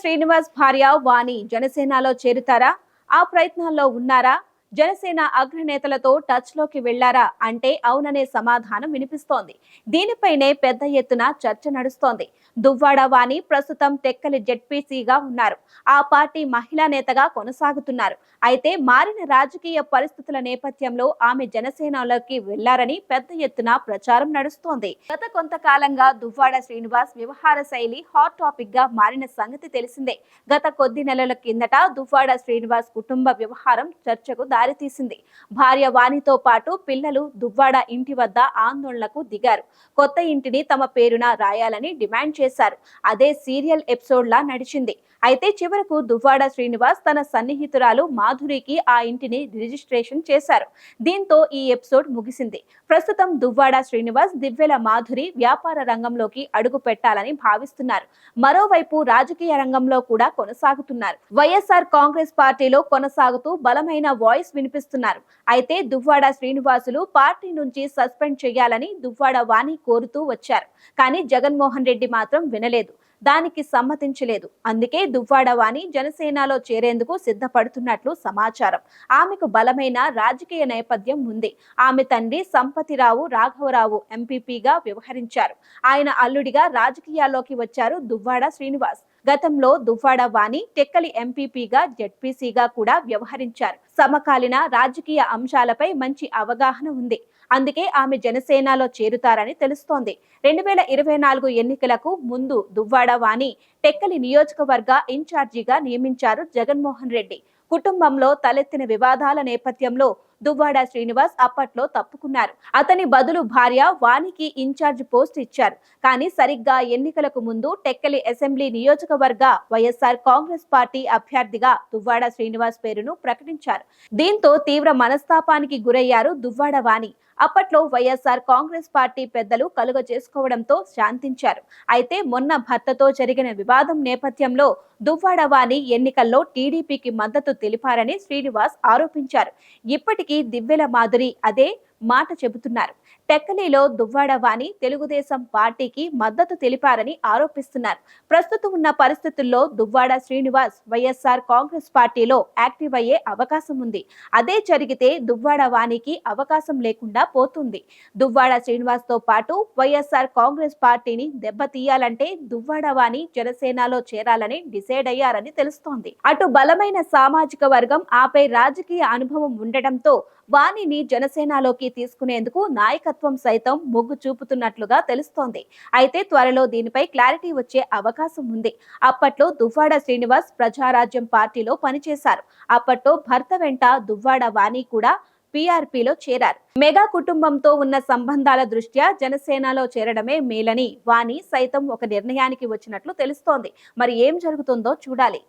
శ్రీనివాస్ భార్య వాణి జనసేనలో చేరుతారా? ఆ ప్రయత్నాల్లో ఉన్నారా? జనసేన అగ్రనేతలతో టచ్లోకి వెళ్ళారా అంటే అవుననే సమాధానం వినిపిస్తోంది. దీనిపైనే పెద్ద ఎత్తున చర్చ నడుస్తోంది. దువ్వాడ వాణి ప్రస్తుతం టెక్కలి జెడ్పీసీగా ఉన్నారు. ఆ పార్టీ మహిళా నేతగా కొనసాగుతున్నారు. అయితే మారిన రాజకీయ పరిస్థితుల నేపథ్యంలో ఆమె జనసేనలోకి వెళ్ళారని పెద్ద ఎత్తున ప్రచారం నడుస్తోంది. గత కొంతకాలంగా దువ్వాడ శ్రీనివాస్ వ్యవహార శైలి హాట్ టాపిక్గా మారిన సంగతి తెలిసిందే. గత కొద్ది నెలల కిందట దువ్వాడ శ్రీనివాస్ కుటుంబ వ్యవహారం చర్చకు దారితీసింది. భార్య వాణితో పాటు పిల్లలు దువ్వాడ ఇంటి వద్ద ఆందోళనకు దిగారు. కొత్త ఇంటిని తమ పేరున రాయాలని డిమాండ్ చేశారు. అదే సీరియల్ ఎపిసోడ్ లా నడిచింది. అయితే చివరకు దువ్వాడ శ్రీనివాస్ తన సన్నిహితురాలు మాధురికి ఆ ఇంటిని రిజిస్ట్రేషన్ చేశారు. దీంతో ఈ ఎపిసోడ్ ముగిసింది. ప్రస్తుతం దువ్వాడ శ్రీనివాస్ దివ్యల మాధురి వ్యాపార రంగంలోకి అడుగు పెట్టాలని భావిస్తున్నారు. మరోవైపు రాజకీయ రంగంలో కూడా కొనసాగుతున్నారు. వైఎస్ఆర్ కాంగ్రెస్ పార్టీలో కొనసాగుతూ బలమైన వాయిస్ వినిపిస్తున్నారు. అయితే దువ్వాడ శ్రీనివాసులు పార్టీ నుంచి సస్పెండ్ చేయాలని దువ్వాడ వాణి కోరుతూ వచ్చారు. కానీ జగన్మోహన్ రెడ్డి మాత్రం వినలేదు. దానికి సమ్మతించలేదు. అందుకే దువ్వాడ వాణి జనసేనలో చేరేందుకు సిద్ధపడుతున్నట్లు సమాచారం. ఆమెకు బలమైన రాజకీయ నేపథ్యం ఉంది. ఆమె తండ్రి సంపతిరావు రాఘవరావు ఎంపీపీగా వ్యవహరించారు. ఆయన అల్లుడిగా రాజకీయాల్లోకి వచ్చారు దువ్వాడ శ్రీనివాస్. గతంలో దువ్వాడ వాణి టెక్కలి ఎంపీపీగా జెడ్పీసీగా కూడా వ్యవహరించారు. సమకాలీన రాజకీయ అంశాలపై మంచి అవగాహన ఉంది. అందుకే ఆమె జనసేనలో చేరుతారని తెలుస్తోంది. రెండు వేల ఇరవై నాలుగు ఎన్నికలకు ముందు దువ్వాడ వాణి టెక్కలి నియోజకవర్గ ఇన్ఛార్జిగా నియమించారు జగన్మోహన్ రెడ్డి. కుటుంబంలో తలెత్తిన వివాదాల నేపథ్యంలో దువ్వాడ శ్రీనివాస్ అప్పట్లో తప్పుకున్నారు. అతని బదులు భార్య వానికి ఇన్ఛార్జ్ పోస్ట్ ఇచ్చారు. కానీ సరిగ్గా ఎన్నికలకు ముందు టెక్కలి అసెంబ్లీ నియోజకవర్గ వైఎస్ఆర్ కాంగ్రెస్ పార్టీ అభ్యర్థిగా దువ్వాడ శ్రీనివాస్ పేరును ప్రకటించారు. దీంతో తీవ్ర మనస్తాపానికి గురయ్యారు దువ్వాడ వాణి. అప్పట్లో వైఎస్ఆర్ కాంగ్రెస్ పార్టీ పెద్దలు కలుగ చేసుకోవడంతో శాంతించారు. అయితే మొన్న భర్తతో జరిగిన వివాదం నేపథ్యంలో దువ్వాడవాణి ఎన్నికల్లో టీడీపీకి మద్దతు తెలిపారని శ్రీనివాస్ ఆరోపించారు. ఇప్పటికీ దివ్యల మాదిరి. అదే మాట చెబుతున్నారు. టెక్కలిలో దువ్వాడ వాణి తెలుగుదేశం పార్టీకి మద్దతు తెలిపారని ఆరోపిస్తున్నారు. ప్రస్తుతం ఉన్న పరిస్థితుల్లో దువ్వాడ శ్రీనివాస్ వైఎస్ఆర్ కాంగ్రెస్ పార్టీలో యాక్టివ్ అయ్యే అవకాశం ఉంది. అదే జరిగితే దువ్వాడ వాణికి అవకాశం లేకుండా పోతుంది. దువ్వాడ శ్రీనివాస్తో పాటు వైఎస్ఆర్ కాంగ్రెస్ పార్టీని దెబ్బతీయాలంటే దువ్వాడ వాణి జనసేనలో చేరాలని డిసైడ్ అయ్యారని తెలుస్తోంది. అటు బలమైన సామాజిక వర్గం ఆపై రాజకీయ అనుభవం ఉండటంతో వాణిని జనసేనలోకి తీసుకునేందుకు నాయకత్వం సైతం మొగ్గు చూపుతున్నట్లుగా తెలుస్తోంది. అయితే త్వరలో దీనిపై క్లారిటీ వచ్చే అవకాశం ఉంది. అప్పట్లో దువ్వాడ శ్రీనివాస్ ప్రజారాజ్యం పార్టీలో పనిచేశారు. అప్పట్లో భర్త వెంట దువ్వాడ వాణి కూడా పీఆర్పీలో చేరారు. మెగా కుటుంబంతో ఉన్న సంబంధాల దృష్ట్యా జనసేనలో చేరడమే మేలని వాణి సైతం ఒక నిర్ణయానికి వచ్చినట్లు తెలుస్తోంది. మరి ఏం జరుగుతుందో చూడాలి.